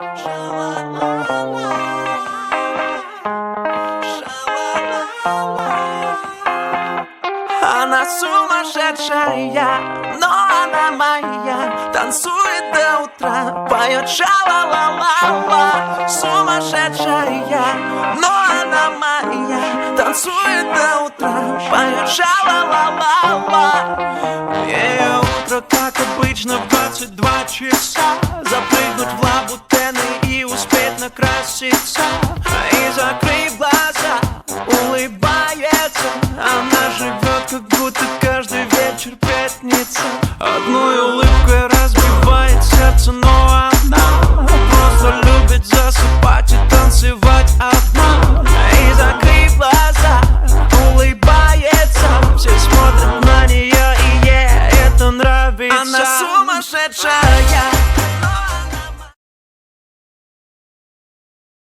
Она сумасшедшая, но она моя. Танцует до утра, поет ша-ла-ла-ла-ла Сумасшедшая, но она моя. Танцует до утра, поет ша-ла-ла-ла-ла Ее утро, как обычно, в 22 часа. Запрыгнуть красится И закрыв глаза, улыбается. Она живет, как будто каждый вечер пятница. Одной улыбкой разбивает сердце, но она Просто любит засыпать и танцевать одна. И закрыв глаза, улыбается. Все смотрят на нее, и ей это нравится. Она сумасшедшая.